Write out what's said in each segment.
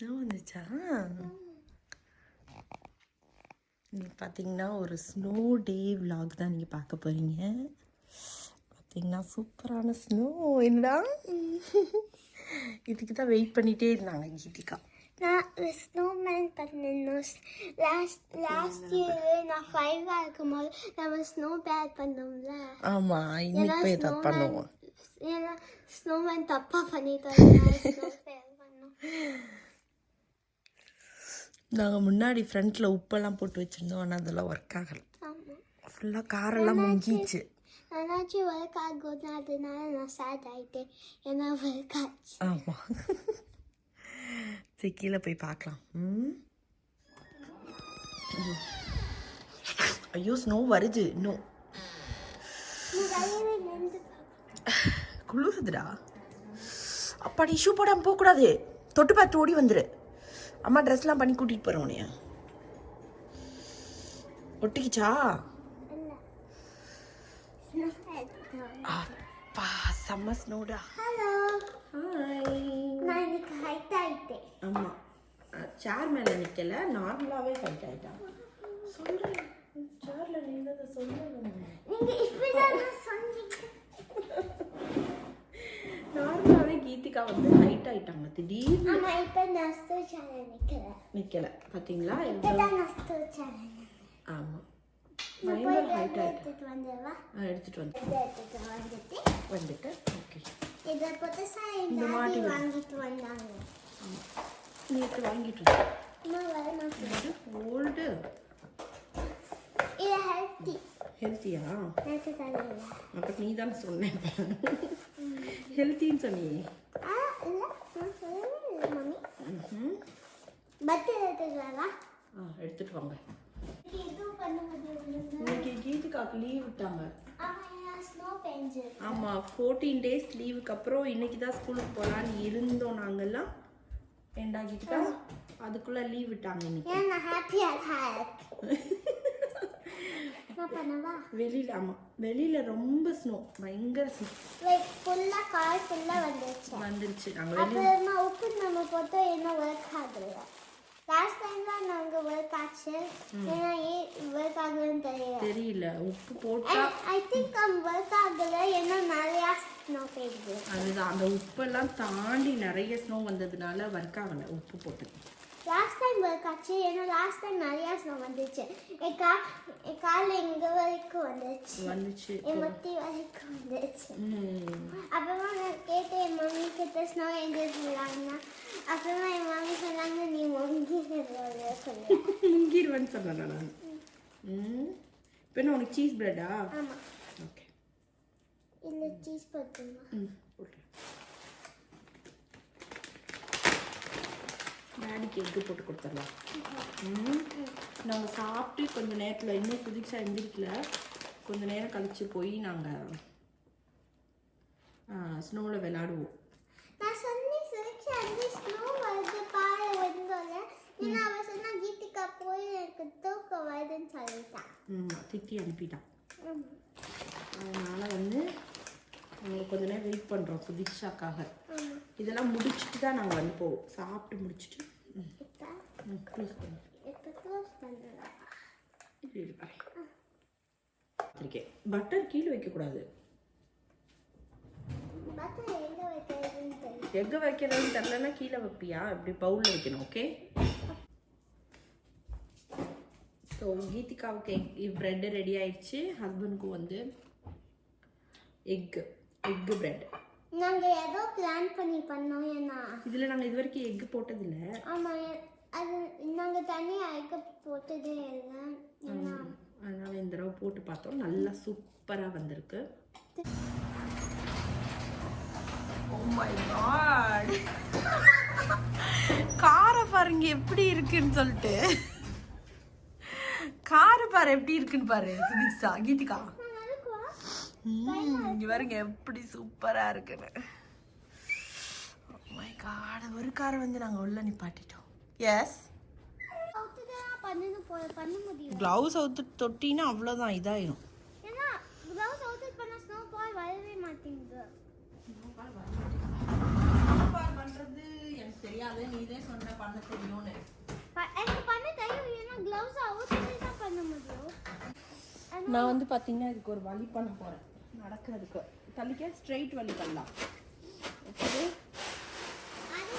Snow வந்துச்சா? இன்னைக்கு பார்த்தீங்கன்னா ஒரு ஸ்னோ டே vlog தான் நீங்கள் பார்க்க போகிறீங்க பார்த்தீங்கன்னா சூப்பரான ஸ்னோ என்னடா? இதுக்கு தான் வெயிட் பண்ணிகிட்டே இருந்தாங்க கீதிகா நான் ஸ்னோமேன் பண்ணணும் லாஸ்ட் லாஸ்ட் இயர் நான் ஃபைவாக இருக்கும்போது நம்ம ஸ்னோ பேட் பண்ணோம்ல. ஆமாம் இன்னைக்கு ஏதாவது பண்ணுவோம். ஏன்னா ஸ்னோமேன் தப்பாக பண்ணிட்டோம் ஸ்னோ பேட் பண்ணோம். நாங்கள் முன்னாடி ஃப்ரண்ட்டில் உப்பெல்லாம் போட்டு வச்சுருந்தோம். ஆனால் அதெல்லாம் ஒர்க் ஆகலை. ஃபுல்லாக காரெல்லாம் முங்கிச்சு ஆனாச்சும் ஒர்க் ஆகும் அதனால நான் சேட் ஆகிட்டேன் ஏன்னா ஒர்க் ஆச்சு. ஆமாம் சரி கீழே போய் பார்க்கலாம். ம். ஐயோ. ஸ்னோ வருது. இன்னும் குளிருதுடா. அப்பாடி ஷூ போடாமல் போகக்கூடாது. தொட்டு பார்த்து ஓடி வந்துரு. அம்மா ட்ரெஸ்லாம் பண்ணி கூட்டிகிட்டு போகிறோம் உனைய ஒட்டிக்கிச்சா? அப்பா செம்ம ஸ்னோடா ஹைட் ஆமாம் சேர் மேலே நிற்கல நார்மலாகவே ஃபைட் ஆகிட்டான் சொல்கிறேன் சேரில் நின்றதை சொல்லுங்க. நீங்க இப்படிதான் சொன்னீங்க. நார்மலாகவே கீதிகா வந்து ஹைட் ஆயிட்டாங்க. திடீர்னு நிற்கல பார்த்தீங்களா ஆமாம் பயங்கர போய் ஹைட் எடுத்துட்டு வந்துடுவா? எடுத்துகிட்டு வந்து. வந்துட்டு. ஓகே இதை புதுசா என் இந்த டாடி மாட்டி. வாங்கிட்டு வந்தாங்க. நேற்று வாங்கிட்டு வந்தேன். ஓல்டு இது ஹெல்த்தி ஹெல்த்தியா அப்போ நீ தானே சொன்னேன். ஹெல்த்தின்னு சொன்னியே. எடுத்துட்டு வாங்க. இன்னைக்கு கீதிகாக்கு லீவ் விட்டாங்க. ஆமாம் ஃபோர்டீன் டேஸ் லீவுக்கு அப்புறம் இன்னைக்கு தான் ஸ்கூலுக்கு போகலான்னு இருந்தோம் நாங்கெல்லாம். ஏண்டா கீதிகா அதுக்குள்ளே லீவ் விட்டாங்க இன்னைக்கு ஏன் நான் ஹாப்பியா ஹேக் என்ன பண்ணவா வெளியில் ஆமாம் வெளியில் ரொம்ப ஸ்னோ பயங்கர ஸ்னோ லைக் ஃபுல்லா கார் ஃபுல்லா வந்துருச்சு? வந்துருச்சு. நாங்கள் வெளியே அப்புறமா உப்பு நம்ம போட்டு என்ன ஒர்க் ஆகல லாஸ்ட் டைம் தான் ஒர்க் ஆச்சு. ஏன்னா ஏன் ஒர்க் ஆகுதுன்னு தெரியல. தெரியல. உப்பு போட்டா ஐ திங்க் அம் ஒர்க் ஆகல. ஏன்னா நிறையா ஸ்னோ பெய்யுது அதுதான். அந்த உப்பெல்லாம் தாண்டி நிறைய ஸ்னோ வந்ததுனால ஒர்க் ஆகலை. உப்பு போட்டு. லாஸ்ட் டைம் ஒர்க் ஆச்சு. ஏன்னா லாஸ்ட் டைம் நிறையா ஸ்னோ வந்துச்சு. என் கா என் கால் இங்க வரைக்கும் வந்துச்சு? வந்துச்சு என் முட்டி வரைக்கும் வந்துச்சு. அப்புறமா நான் கேட்டேன் என் மம்மி கிட்ட ஸ்னோ எங்கே சொல்லாங்கன்னா அப்புறமா என் மம்மி சொன்னாங்க நீ மம்மி சொன்ன முங்கிருவேன்னு சொன்னேன் நான். இப்போ என்ன உனக்கு சீஸ் பிரெட்டா ஆமாம் ஓகே இல்லை சீஸ் போட்டுமா? ம் போட்டு டேடிக்கு எக்கு போட்டு கொடுத்துடலாம். நாங்கள் சாப்பிட்டு கொஞ்ச நேரத்தில் இன்னும் சுதிக்ஷா எந்திரிக்கல கொஞ்ச நேரம் கழிச்சு போய் நாங்கள் ஸ்னோவில் விளாடுவோம் நான் சொன்னேன் சுரக்ஷா வந்து ஸ்னோ வருது பாரு வந்தோல ஏன்னா அவ சொன்னா கீதிகா போய் எனக்கு தூக்கம் வருதுன்னு சொல்லிட்டான் ம் திட்டி அனுப்பிட்டான். அதனால் வந்து நாங்கள் கொஞ்ச நேரம் வெயிட் பண்ணுறோம் சுதீக்ஷாக்காக. இதெல்லாம் முடிச்சுட்டு தான் நாங்கள் வந்து போவோம் சாப்பிட்டு முடிச்சுட்டு ம் இப்ப ம் க்ளோஸ் பண்ணு இருக்கேன் பட்டர் கீழே வைக்கக்கூடாது. பார்த்தா எங்க எங்கே வைக்கிறதுன்னு தெரிலன்னா கீழே வைப்பியா? இப்படி பவுலில் வைக்கணும் ஓகே ஸோ கீதிகாவுக்கு எக் ப்ரெட்டு ரெடி ஆயிடுச்சு. ஹஸ்பண்டுக்கும் வந்து எக்கு எக்கு ப்ரெட் நாங்க ஏதோ பிளான் பண்ணி பண்ணோம் ஏன்னா. இதில் நாங்கள் இது வரைக்கும் எக்கு போட்டதில்லை. ஆமா எ- அது நாங்க தனியா ஐக்க போட்டதே இல்லை அதனால் இந்த தடவை போட்டு பார்த்தோம். நல்லா சூப்பராக வந்திருக்கு. Oh காரை பாருங்க எப்படி இருக்குன்னு சொல்லிட்டு. காரை பாரு எப்படி இருக்குன்னு பாரு சுதீக்ஷா கீதிகா இங்க பாருங்க எப்படி சூப்பரா இருக்குன்னு. மை காட் ஒரு காரை வந்து நாங்க உள்ள நிப்பாட்டிட்டோம். எஸ் க்ளவுஸ் அவுத்து தொட்டினா அவ்வளோதான் இதாயிரும். பண்றது எனக்கு தெரியாது நீதே சொன்ன பண்ண தெரியும்னு. எனக்கு பண்ண தெரியும் ஏன்னா க்ளவுஸ் அவுத்து தான் பண்ண முடியும். நான் வந்து பார்த்தீங்கன்னா இதுக்கு ஒரு வழி பண்ண போகிறேன் நடக்கிறதுக்கு தள்ளிக்க ஸ்ட்ரெயிட் வழி பண்ணலாம். ஓகே? அது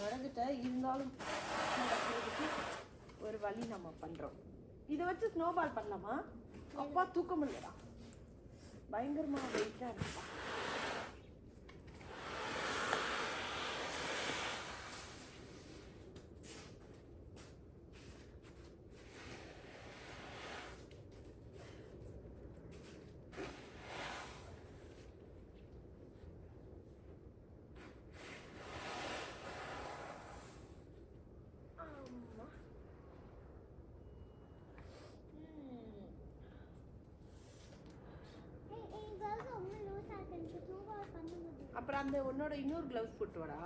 நடந்துட்டேன் இருந்தாலும் நடக்கிறதுக்கு ஒரு வழி நம்ம பண்ணுறோம் இதை வச்சு ஸ்னோபால் பண்ணலாமா? அப்பா தூக்கம் முடியலடா பயங்கரமாக வெயிட்டாக இருக்குப்பா ஏய், என் க்ளவுஸ் ரொம்ப லூஸாக இருக்கு எனக்கு தூக்கம் பண்ண முடியும் அப்புறம் அந்த உன்னோட இன்னொரு க்ளவுஸ் போட்டு வாடா.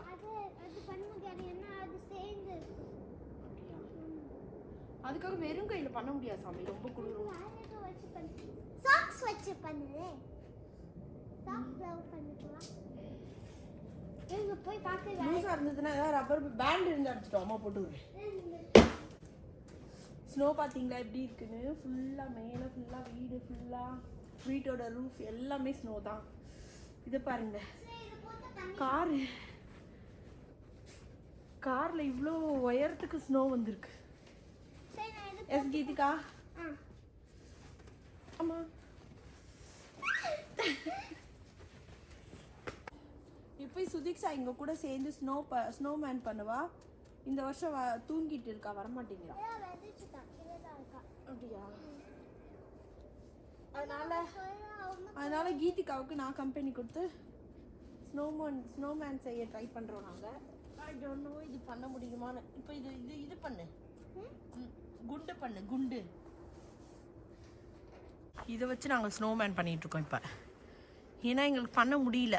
அதுக்காக வெறும் கையில் பண்ண முடியாது சாமி ரொம்ப குளிரும். சாக்ஸ் வச்சு பண்ணுது போய் பார்க்க லூஸாக இருந்ததுன்னா ஏதாவது ரப்பர் பேண்ட் இருந்து அடிச்சிட்டோம் அம்மா போட்டு ஸ்னோ பார்த்தீங்களா எப்படி இருக்குன்னு? ஃபுல்லாக மேலே ஃபுல்லாக வீடு ஃபுல்லாக வீட்டோட ரூஃப் எல்லாமே ஸ்னோ தான். இதை பாருங்க. காரு. காரில் இவ்வளோ உயரத்துக்கு ஸ்னோ வந்திருக்கு. எஸ் கீதிகா. ஆமா இப்போ சுதீக்ஷா இங்க கூட சேர்ந்து ஸ்னோ ப ஸ்னோமேன் பண்ணுவா. இந்த வருஷம் தூங்கிட்டு இருக்கா வரமாட்டேங்கிறா. அப்படியா? அதனால அதனால கீதிகாவுக்கு நான் கம்பெனி கொடுத்து ஸ்னோமேன் ஸ்னோமேன் செய்ய ட்ரை பண்றோம் நாங்க. ஐ டோன்ட் நோ இது பண்ண முடியுமான்னு. இப்போ இது இது இது பண்ணு. ம், குண்டு பண்ணு குண்டு. இதை வச்சு நாங்கள் ஸ்னோமேன் பண்ணிட்டு இருக்கோம் இப்போ. ஏன்னா எங்களுக்கு பண்ண முடியல.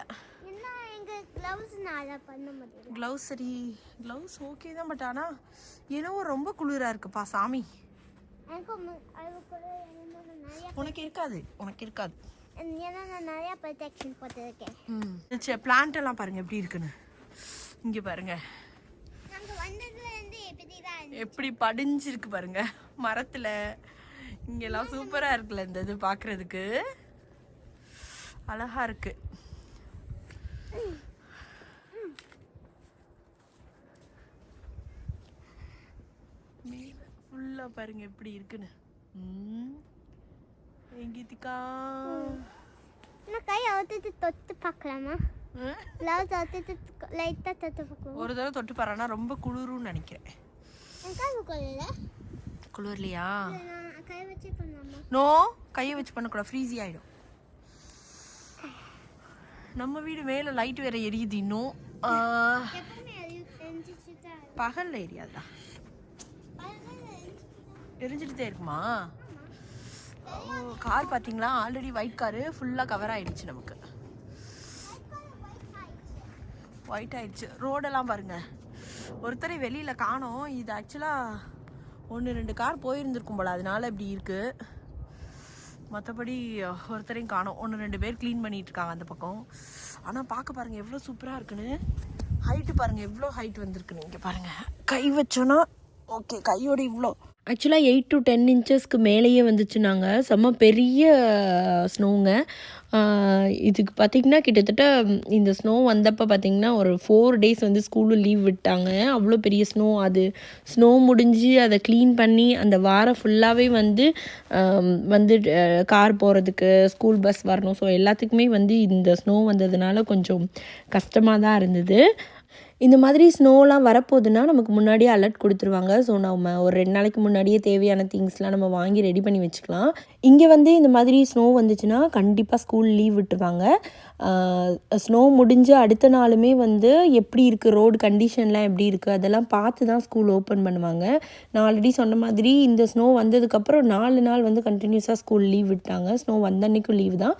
க்ளவுஸ் சரி க்ளவுஸ் ஓகே தான் பட் ஆனால் என்னவோ ரொம்ப குளிராக இருக்குப்பா சாமி. உனக்கு இருக்காது உனக்கு இருக்காது. ஏன்னா நான் நிறைய ப்ரொடெக்ஷன் போட்டிருக்கேன். ம். சரி பிளான்ட் எல்லாம் பாருங்க எப்படி இருக்குன்னு. இங்கே பாருங்க. எப்படி படிஞ்சிருக்கு பாருங்க. மரத்துல. இங்கெல்லாம் சூப்பரா இருக்குல்ல இந்த இது பார்க்கிறதுக்கு அழகா இருக்கு. ஃபுல்லா பாருங்க எப்படி இருக்குன்னு. கீதிகா நான் கை அவுத்துட்டு தொட்டு பார்க்கலாமா? க்ளவுஸ் அவுத்துட்டு லைட்டாக தொட்டு பார்க்கலாம் ஒரு தடவை தொட்டு பாருன்னா ரொம்ப குளிரும்னு நினைக்கிறேன். குளிர்லையா? கை வச்சு பண்ணலாமா? நோ கையை வச்சு பண்ணக்கூடாது ஃப்ரீஸி ஆகிடும் நம்ம வீடு மேலே லைட் வேற எரியுது இன்னும். பகல்ல எரியாதா. எரிஞ்சிட்டு இருக்குமா? கார் பார்த்தீங்களா ஆல்ரெடி ஒயிட் காரு ஃபுல்லாக கவர் ஆயிடுச்சு நமக்கு. ஒயிட் ஆயிடுச்சு. ரோடெல்லாம் பாருங்க. ஒருத்தரை வெளியில் காணோம். இது ஆக்சுவலாக ஒன்று ரெண்டு கார் போயிருந்துருக்கும் போல. அதனால இப்படி இருக்கு. மற்றபடி ஒருத்தரையும் காணோம். ஒன்று ரெண்டு பேர் க்ளீன் பண்ணிட்டு இருக்காங்க அந்த பக்கம். ஆனால் பார்க்க பாருங்க எவ்வளோ சூப்பராக இருக்குன்னு. ஹைட்டு பாருங்க எவ்வளோ ஹைட் வந்திருக்குன்னு. இங்கே பாருங்க. கை வச்சோன்னா ஓகே கையோட இவ்வளோ ஆக்சுவலாக எயிட் டு டென் இன்ச்சஸ்க்கு மேலேயே வந்துச்சுனாங்க. செம்ம பெரிய ஸ்னோங்க இதுக்கு பார்த்திங்கன்னா கிட்டத்தட்ட இந்த ஸ்னோ வந்தப்போ பார்த்திங்கன்னா ஒரு ஃபோர் டேஸ் வந்து ஸ்கூலில் லீவ் விட்டாங்க. அவ்வளோ பெரிய ஸ்னோ அது. ஸ்னோ முடிஞ்சு அதை க்ளீன் பண்ணி அந்த வாரம் ஃபுல்லாகவே வந்து வந்து கார் போகிறதுக்கு ஸ்கூல் பஸ் வரணும். ஸோ எல்லாத்துக்குமே வந்து இந்த ஸ்னோ வந்ததுனால கொஞ்சம் கஷ்டமாக தான் இருந்தது. இந்த மாதிரி ஸ்னோலாம் வரப்போகுதுன்னா நமக்கு முன்னாடியே அலர்ட் கொடுத்துருவாங்க. ஸோ நம்ம ஒரு ரெண்டு நாளைக்கு முன்னாடியே தேவையான திங்ஸ்லாம் நம்ம வாங்கி ரெடி பண்ணி வச்சுக்கலாம். இங்கே வந்து இந்த மாதிரி ஸ்னோ வந்துச்சுன்னா கண்டிப்பாக ஸ்கூல் லீவ் விட்டுருவாங்க. ஸ்னோ முடிஞ்சு அடுத்த நாளுமே வந்து எப்படி இருக்குது ரோடு கண்டிஷன்லாம் எப்படி இருக்குது அதெல்லாம் பார்த்து தான் ஸ்கூல் ஓப்பன் பண்ணுவாங்க. நான் ஆல்ரெடி சொன்ன மாதிரி இந்த ஸ்னோ வந்ததுக்கப்புறம் நாலு நாள் வந்து கண்டினியூஸாக ஸ்கூல் லீவ் விட்டாங்க. ஸ்னோ வந்த அன்னைக்கும் லீவ் தான்.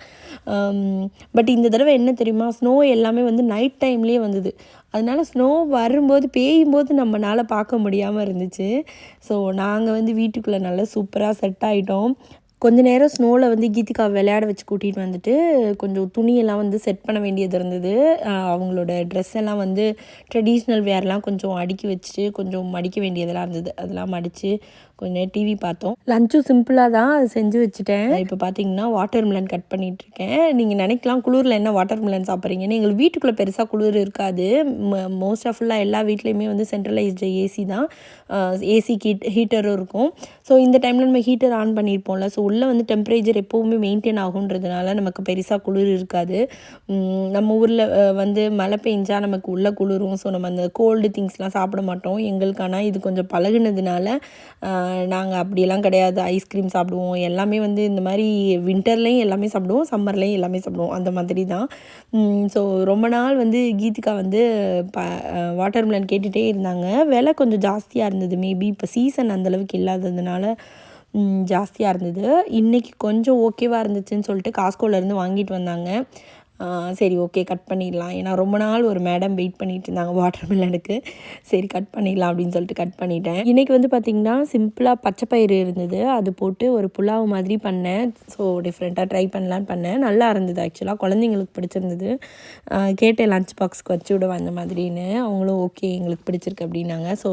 பட் இந்த தடவை என்ன தெரியுமா? ஸ்னோ எல்லாமே வந்து நைட் டைம்லேயே வந்தது. அதனால ஸ்னோ வரும்போது பேயும் போது நம்மளால் பார்க்க முடியாமல் இருந்துச்சு. ஸோ நாங்கள் வந்து வீட்டுக்குள்ளே நல்லா சூப்பராக செட் ஆகிட்டோம் கொஞ்ச நேரம் ஸ்னோவில் வந்து கீதிகா விளையாட வச்சு கூட்டிகிட்டு வந்துட்டு கொஞ்சம் துணியெல்லாம் வந்து செட் பண்ண வேண்டியது இருந்தது. அவங்களோட ட்ரெஸ் எல்லாம் வந்து ட்ரெடிஷ்னல் வேர்லாம் கொஞ்சம் அடுக்கி வச்சுட்டு கொஞ்சம் மடிக்க வேண்டியதெல்லாம் இருந்தது. அதெல்லாம் மடித்து கொஞ்ச நேரம் டிவி பார்த்தோம். லஞ்சும் சிம்பிளாக தான் அது செஞ்சு வச்சுட்டேன். இப்போ பார்த்தீங்கன்னா வாட்டர் மிலன் கட் பண்ணிட்டு இருக்கேன் நீங்கள் நினைக்கலாம் குளிரில் என்ன வாட்டர் மிலன் சாப்பிட்றீங்கன்னு. எங்களுக்கு வீட்டுக்குள்ளே பெருசாக குளிர் இருக்காது. மோஸ்ட் ஆஃப் ஃபுல்லாக எல்லா வீட்லேயுமே வந்து சென்ட்ரலைஸ்டு ஏசி தான். ஏசி ஹீட் ஹீட்டரும் இருக்கும். ஸோ இந்த டைமில் நம்ம ஹீட்டர் ஆன் பண்ணியிருப்போம்ல ஸோ உள்ளே வந்து டெம்பரேச்சர் எப்போவுமே மெயின்டைன் ஆகுன்றதுனால நமக்கு பெருசாக குளிர் இருக்காது. நம்ம ஊரில் வந்து மழை பெஞ்சா நமக்கு உள்ளே குளிரும். ஸோ நம்ம அந்த கோல்டு திங்ஸ்லாம் சாப்பிட மாட்டோம். எங்களுக்கு ஆனால் இது கொஞ்சம் பழகுனதுனால நாங்கள் அப்படியெல்லாம் கிடையாது. ஐஸ்கிரீம் சாப்பிடுவோம். எல்லாமே வந்து இந்த மாதிரி வின்டர்லேயும் எல்லாமே சாப்பிடுவோம். சம்மர்லேயும் எல்லாமே சாப்பிடுவோம். அந்த மாதிரி தான். ஸோ ரொம்ப நாள் வந்து கீதிகா வந்து ப வாட்டர் மிலன் கேட்டுகிட்டே இருந்தாங்க. விலை கொஞ்சம் ஜாஸ்தியாக இருந்தது. மேபி இப்போ சீசன் அந்தளவுக்கு இல்லாததுனால ஜாஸ்தியாக இருந்தது. இன்றைக்கி கொஞ்சம் ஓகேவாக இருந்துச்சுன்னு சொல்லிட்டு காஸ்கோலேருந்து வாங்கிட்டு வந்தாங்க. சரி ஓகே கட் பண்ணிடலாம். ஏன்னா ரொம்ப நாள் ஒரு மேடம் வெயிட் பண்ணிட்டு இருந்தாங்க வாட்டர் மில்லனுக்கு சரி கட் பண்ணிடலாம் அப்படின்னு சொல்லிட்டு கட் பண்ணிட்டேன். இன்றைக்கி வந்து பார்த்திங்கன்னா சிம்பிளாக பச்சை பயிறு இருந்தது. அது போட்டு ஒரு புலாவ் மாதிரி பண்ணேன். ஸோ டிஃப்ரெண்ட்டாக ட்ரை பண்ணலான்னு பண்ணேன். நல்லா இருந்தது ஆக்சுவலாக குழந்தைங்களுக்கு பிடிச்சிருந்தது. கேட்டேன் லஞ்ச் பாக்ஸ்க்கு வச்சு விடுவேன் அந்த மாதிரின்னு. அவங்களும் ஓகே எங்களுக்கு பிடிச்சிருக்கு அப்படின்னாங்க. ஸோ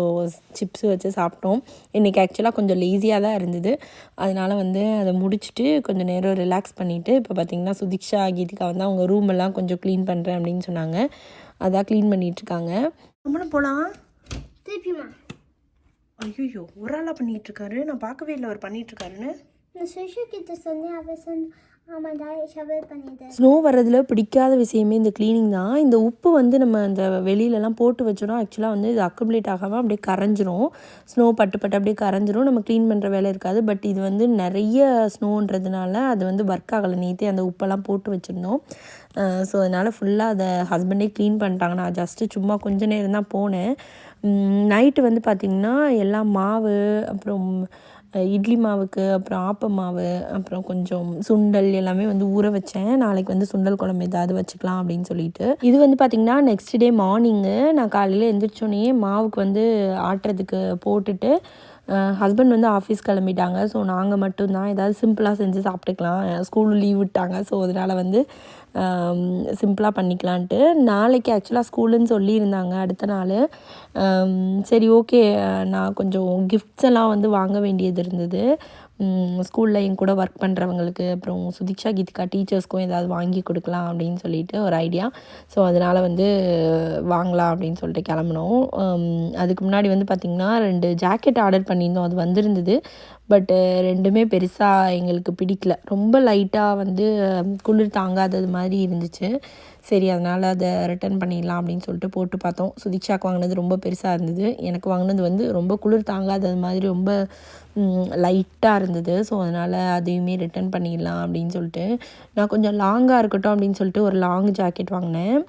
சிப்ஸ் வச்சு சாப்பிட்டோம். இன்றைக்கி ஆக்சுவலாக கொஞ்சம் லேசியாக தான் இருந்தது. அதனால் வந்து அதை முடிச்சுட்டு கொஞ்சம் நேரம் ரிலாக்ஸ் பண்ணிவிட்டு இப்போ பார்த்திங்கன்னா சுதிக்ஷா கீதிகா வந்து அவங்க ரூம் எல்லாம் கொஞ்சம் க்ளீன் பண்ணுறேன் அப்படின்னு சொன்னாங்க. அதான் க்ளீன் பண்ணிகிட்ருக்காங்க நம்மளும் போகலாம் திருப்பியுமா? ஐயோ ஒரு ஆளாக பண்ணிகிட்ருக்காரு நான் பார்க்கவே இல்லை அவர் பண்ணிகிட்ருக்காருன்னு நான் சுஷு கிட்ட சொன்னேன் அவ சொன்ன ஸ்னோ வர்றதுல பிடிக்காத விஷயமே இந்த க்ளீனிங் தான். இந்த உப்பு வந்து நம்ம அந்த வெளியிலலாம் போட்டு வச்சோன்னா ஆக்சுவலாக வந்து இது அக்குமுலேட் ஆகாமல் அப்படியே கரைஞ்சிரும். ஸ்னோ பட்டு பட்டு அப்படியே கரைஞ்சிரும். நம்ம க்ளீன் பண்ணுற வேலை இருக்காது. பட் இது வந்து நிறைய ஸ்னோன்றதுனால அது வந்து ஒர்க் ஆகலை. நேற்றே அந்த உப்பெல்லாம் போட்டு வச்சுருந்தோம். ஸோ அதனால் ஃபுல்லாக அதை ஹஸ்பண்டே க்ளீன் பண்ணிட்டாங்க. நான் ஜஸ்ட்டு சும்மா கொஞ்ச நேரம் தான் போனேன். நைட்டு வந்து பார்த்திங்கன்னா எல்லாம் மாவு அப்புறம் இட்லி மாவுக்கு அப்புறம் ஆப்ப மாவு அப்புறம் கொஞ்சம் சுண்டல் எல்லாமே வந்து ஊற வச்சேன். நாளைக்கு வந்து சுண்டல் குழம்பு ஏதாவது வச்சுக்கலாம் அப்படின்னு சொல்லிட்டு. இது வந்து பார்த்திங்கன்னா நெக்ஸ்ட் டே மார்னிங்கு நான் காலையில் எழுந்திரிச்சோன்னே மாவுக்கு வந்து ஆட்டுறதுக்கு போட்டுட்டு ஹஸ்பண்ட் வந்து ஆஃபீஸ் கிளம்பிட்டாங்க. ஸோ நாங்கள் மட்டும்தான் ஏதாவது சிம்பிளாக செஞ்சு சாப்பிட்டுக்கலாம். ஸ்கூலும் லீவ் விட்டாங்க. ஸோ அதனால் வந்து சிம்பிளாக பண்ணிக்கலான்ட்டு. நாளைக்கு ஆக்சுவலாக ஸ்கூலுன்னு சொல்லியிருந்தாங்க அடுத்த நாள். சரி ஓகே நான் கொஞ்சம் கிஃப்ட்ஸ் எல்லாம் வந்து வாங்க வேண்டியது இருந்தது. ஸ்கூலில் என் கூட ஒர்க் பண்ணுறவங்களுக்கு அப்புறம் சுதிக்ஷா கீதிகா டீச்சர்ஸ்க்கும் ஏதாவது வாங்கி கொடுக்கலாம் அப்படின்னு சொல்லிட்டு ஒரு ஐடியா ஸோ அதனால் வந்து வாங்கலாம் அப்படின்னு சொல்லிட்டு கிளம்புனோம். அதுக்கு முன்னாடி வந்து பார்த்திங்கன்னா ரெண்டு ஜாக்கெட் ஆர்டர் பண்ணியிருந்தோம். அது வந்திருந்தது. பட்டு ரெண்டுமே பெருசாக எங்களுக்கு பிடிக்கல. ரொம்ப லைட்டாக வந்து குளிர் தாங்காதது மாதிரி இருந்துச்சு. சரி அதனால் அதை ரிட்டர்ன் பண்ணிடலாம் அப்படின்னு சொல்லிட்டு போட்டு பார்த்தோம். சுதிக்ஷாக்கு வாங்கினது ரொம்ப பெருசாக இருந்தது. எனக்கு வாங்கினது வந்து ரொம்ப குளிர் தாங்காதது மாதிரி ரொம்ப லைட்டாக இருந்தது. ஸோ அதனால் அதையுமே ரிட்டர்ன் பண்ணிடலாம் அப்படின்னு சொல்லிட்டு நான் கொஞ்சம் லாங்காக இருக்கட்டும் அப்படின்னு சொல்லிட்டு ஒரு லாங் ஜாக்கெட் வாங்கினேன்.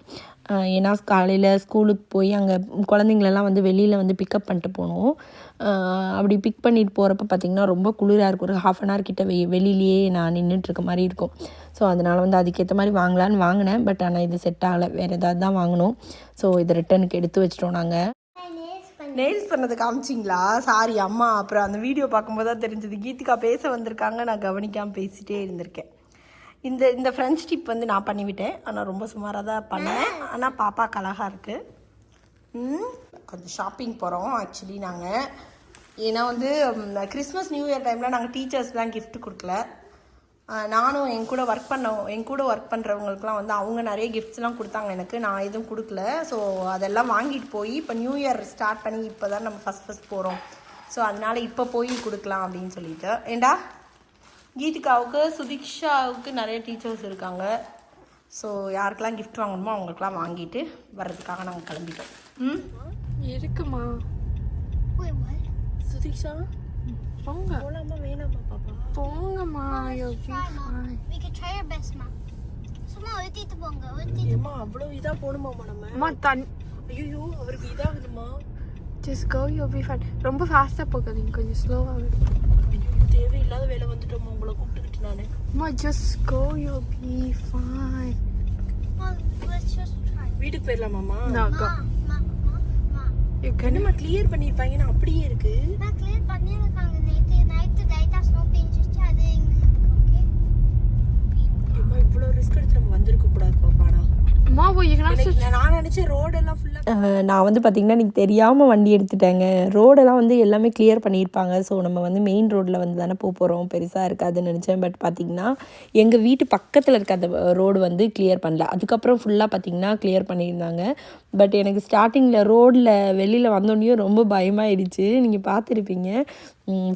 ஏன்னா காலையில் ஸ்கூலுக்கு போய் அங்கே குழந்தைங்களெல்லாம் வந்து வெளியில் வந்து பிக்கப் பண்ணிட்டு போகணும் அப்படி பிக் பண்ணிட்டு போகிறப்ப பார்த்திங்கன்னா ரொம்ப குளிராக இருக்கும். ஒரு ஹாஃப் அன் ஹவர் கிட்ட வெ வெளியிலேயே நான் நின்றுட்டு இருக்க மாதிரி இருக்கும். ஸோ அதனால் வந்து அதுக்கேற்ற மாதிரி வாங்கலான்னு வாங்கினேன். பட் ஆனால் இது செட் ஆகலை. வேறு ஏதாவது தான் வாங்கினோம் ஸோ இதை ரிட்டனுக்கு எடுத்து வச்சிட்டோம் நாங்கள் நெயில்ஸ் பண்ணது காமிச்சிங்களா? சாரி அம்மா. அப்புறம் அந்த வீடியோ பார்க்கும்போது தான் தெரிஞ்சது. கீதிகா பேச வந்திருக்காங்க. நான் கவனிக்காமல் பேசிகிட்டே இருந்திருக்கேன். இந்த இந்த ஃப்ரெஞ்ச் டிப் வந்து நான் பண்ணிவிட்டேன். ஆனால் ரொம்ப சுமாராக தான் பண்ணேன். ஆனால் பாப்பாக்கு அழகாக இருக்குது ம், கொஞ்சம் ஷாப்பிங் போகிறோம் ஆக்சுவலி நாங்கள் ஏன்னா வந்து கிறிஸ்மஸ் நியூ இயர் டைமில் நாங்கள் டீச்சர்ஸ்லாம் கிஃப்ட் கொடுக்கல. நானும் என் கூட ஒர்க் பண்ண என் கூட ஒர்க் பண்ணுறவங்களுக்குலாம் வந்து அவங்க நிறைய கிஃப்ட்ஸ்லாம் கொடுத்தாங்க எனக்கு. நான் எதுவும் கொடுக்கல. ஸோ அதெல்லாம் வாங்கிட்டு போய் இப்போ நியூ இயர் ஸ்டார்ட் பண்ணி இப்போ தான் நம்ம ஃபஸ்ட் ஃபஸ்ட் போகிறோம் ஸோ அதனால இப்போ போய் கொடுக்கலாம் அப்படின்னு சொல்லிட்டு. ஏண்டா? கீதிகாவுக்கு சுதிக்ஷாவுக்கு நிறைய டீச்சர்ஸ் இருக்காங்க. ஸோ யாருக்கெல்லாம் gift வாங்கணுமோ அவங்களுக்குலாம் வாங்கிட்டு வர்றதுக்காக நாங்கள் கிளம்பிட்டோம். ம்? இருக்குமா? சுதிக்ஷா? போங்க. போகலாமா வேணாமா பாப்பா? போங்கம்மா. சும்மா ஒருத்திட்டு போங்க ஒருத்திட்டு ஏம்மா அவ்வளோ இதாக போகணுமாம்மா நம்ம? அம்மா தன் ஐயோ அவருக்கு இதாகுதுமா just go you'll be fine. ரொம்ப ஃபாஸ்ட்டாக போகாதீங்க கொஞ்சம் ஸ்லோவாக தேவையில்லாத வேலை வந்துட்டோம் உங்களை கூப்பிட்டுக்கிட்டு நானே. அம்மா just go you be fine வீட்டுக்கு போயிடலாமாம்மா? நான் கண்ணுமா என்னம்மா கிளியர் பண்ணிருப்பாங்க அப்படியே இருக்கு. நான் கிளியர் பண்ணிருக்காங்க நைட் லைட்டா ஸ்னோ பெஞ்சிச்சு அது எங்க இருக்கு ஓகே இவ்வளவு ரிஸ்க் எடுத்து நம்ம வந்திருக்க கூடாது பாப்பாடா. நான் நினச்சேன் ரோடெல்லாம் ஃபுல்லாக நான் வந்து பார்த்திங்கன்னா எனக்கு தெரியாமல் வண்டி எடுத்துட்டேங்க. ரோடெல்லாம் வந்து எல்லாமே கிளியர் பண்ணியிருப்பாங்க. ஸோ நம்ம வந்து மெயின் ரோட்டில் வந்து தானே போக போகிறோம் பெருசாக இருக்காதுன்னு நினச்சேன். பட் பார்த்திங்கன்னா எங்கள் வீட்டு பக்கத்தில் இருக்க அந்த ரோடு வந்து கிளியர் பண்ணல. அதுக்கப்புறம் ஃபுல்லாக பார்த்திங்கன்னா கிளியர் பண்ணியிருந்தாங்க. பட் எனக்கு ஸ்டார்டிங்கில் ரோடில் வெளியில் வந்தோடனே ரொம்ப பயமாயிடுச்சு. நீங்கள் பார்த்துருப்பீங்க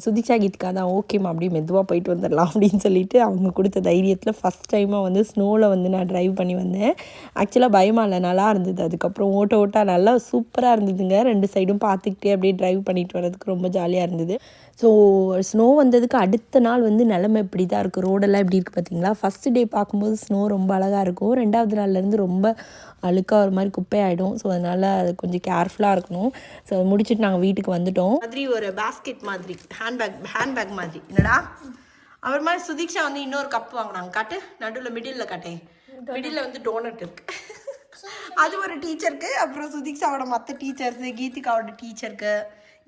சுதிக்ஷா கீத்கா தான். ஓகேம்மா அப்படியே மெதுவாக போயிட்டு வந்துடலாம் அப்படின்னு சொல்லிட்டு அவங்க கொடுத்த தைரியத்தில் ஃபஸ்ட் டைமாக வந்து ஸ்னோவில் வந்து நான் ட்ரைவ் பண்ணி வந்தேன். ஆக்சுவலாக பயமா இல்லை நல்லா இருந்தது. அதுக்கப்புறம் ஓட்ட ஓட்டா நல்லா சூப்பராக இருந்ததுங்க. ரெண்டு சைடும் பார்த்துக்கிட்டே அப்படியே ட்ரைவ் பண்ணிட்டு வரதுக்கு ரொம்ப ஜாலியாக இருந்தது. ஸோ ஸ்னோ வந்ததுக்கு அடுத்த நாள் வந்து நிலமை இப்படி தான் இருக்குது ரோடெல்லாம் எப்படி இருக்குது பார்த்தீங்களா? ஃபஸ்ட்டு டே பார்க்கும்போது ஸ்னோ ரொம்ப அழகாக இருக்கும். ரெண்டாவது நாள்லேருந்து ரொம்ப அழுக்காக ஒரு மாதிரி குப்பையாயிடும். ஸோ அதனால் அது கொஞ்சம் கேர்ஃபுல்லாக இருக்கணும். ஸோ அதை முடிச்சுட்டு நாங்கள் வீட்டுக்கு வந்துட்டோம். மாதிரி ஒரு பேஸ்கெட் மாதிரி ஹேண்ட்பேக் ஹேண்ட்பேக் மாதிரி. என்னடா? அவர் மாதிரி சுதீக்ஷா வந்து இன்னொரு கப் வாங்கினாங்க. காட்டு. நடுவில் மிடில் காட்டேன் மிடில் வந்து டோனட் இருக்கு. அது ஒரு டீச்சருக்கு அப்புறம் சுதீக்ஷாவோட மற்ற டீச்சர்ஸு கீதிகாவோட டீச்சருக்கு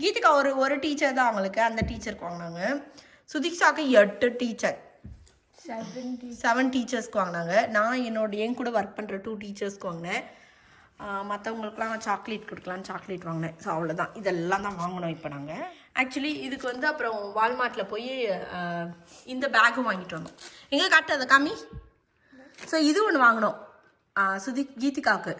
கீதிகா ஒரு ஒரு டீச்சர் தான் அவங்களுக்கு. அந்த டீச்சருக்கு வாங்கினாங்க. சுதீக்ஷாவுக்கு எட்டு டீச்சர் செவன் டீச்சர்ஸ்க்கு வாங்கினாங்க. நான் என்னோட என் கூட ஒர்க் பண்ணுற டூ டீச்சர்ஸ்க்கு வாங்கினேன். மற்றவங்களுக்குலாம் சாக்லேட் கொடுக்கலான்னு சாக்லேட் வாங்கினேன். ஸோ அவ்வளோதான் இதெல்லாம் தான் வாங்கினோம் இப்போ நாங்கள் ஆக்சுவலி இதுக்கு வந்து அப்புறம் வால்மார்ட்டில் போய் இந்த பேக்கும் வாங்கிட்டு வந்தோம். எங்கே காட்டு அதை காமி ஸோ இது ஒன்று வாங்கினோம். சுதி கீதிகாவுக்கு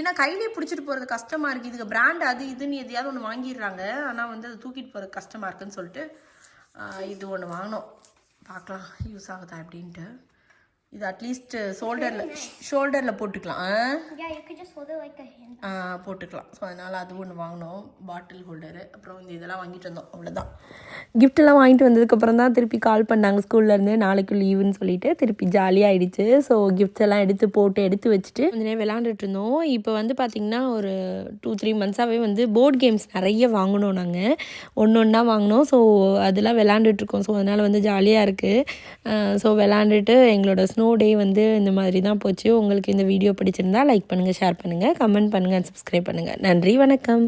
ஏன்னா கையிலே பிடிச்சிட்டு போகிறது கஷ்டமாக இருக்குது இதுக்கு பிராண்ட் அது இதுன்னு எதையாவது ஒன்று வாங்கிடுறாங்க. ஆனால் வந்து அது தூக்கிட்டு போகிறது கஷ்டமாக இருக்குதுன்னு சொல்லிட்டு இது ஒன்று வாங்கினோம். பார்க்கலாம் யூஸ் ஆகுதா அப்படின்ட்டு. இது அட்லீஸ்ட் ஷோல்டரில் ஷோல்டரில் போட்டுக்கலாம். ஆ? போட்டுக்கலாம். ஸோ அதனால் அது ஒன்று வாங்கினோம். பாட்டில் ஹோல்டரு அப்புறம் இந்த இதெல்லாம் வாங்கிட்டு வந்தோம். அவ்வளோதான் கிஃப்டெல்லாம் வாங்கிட்டு வந்ததுக்கப்புறம் தான் திருப்பி கால் பண்ணாங்க. ஸ்கூல்லேருந்து நாளைக்கு லீவுன்னு சொல்லிட்டு திருப்பி ஜாலியாகிடுச்சு ஸோ கிஃப்ட்ஸ் எல்லாம் எடுத்து போட்டு எடுத்து வச்சுட்டு கொஞ்ச நேரம் விளாண்டுட்டு இருந்தோம். இப்போ வந்து பார்த்திங்கன்னா ஒரு டூ த்ரீ மந்த்ஸாகவே வந்து போர்ட் கேம்ஸ் நிறைய வாங்கினோம் நாங்கள் ஒன்று ஒன்றா வாங்கினோம். ஸோ அதெல்லாம் விளாண்டுட்டு இருக்கோம். ஸோ அதனால் வந்து ஜாலியாக இருக்குது ஸோ விளாண்டுட்டு எங்களோட ஸ்னோ டே வந்து இந்த மாதிரி தான் போச்சு. உங்களுக்கு இந்த வீடியோ பிடிச்சிருந்தா லைக் பண்ணுங்கள் ஷேர் பண்ணுங்கள் கமெண்ட் பண்ணுங்கள் சப்ஸ்கிரைப் பண்ணுங்கள் நன்றி வணக்கம்.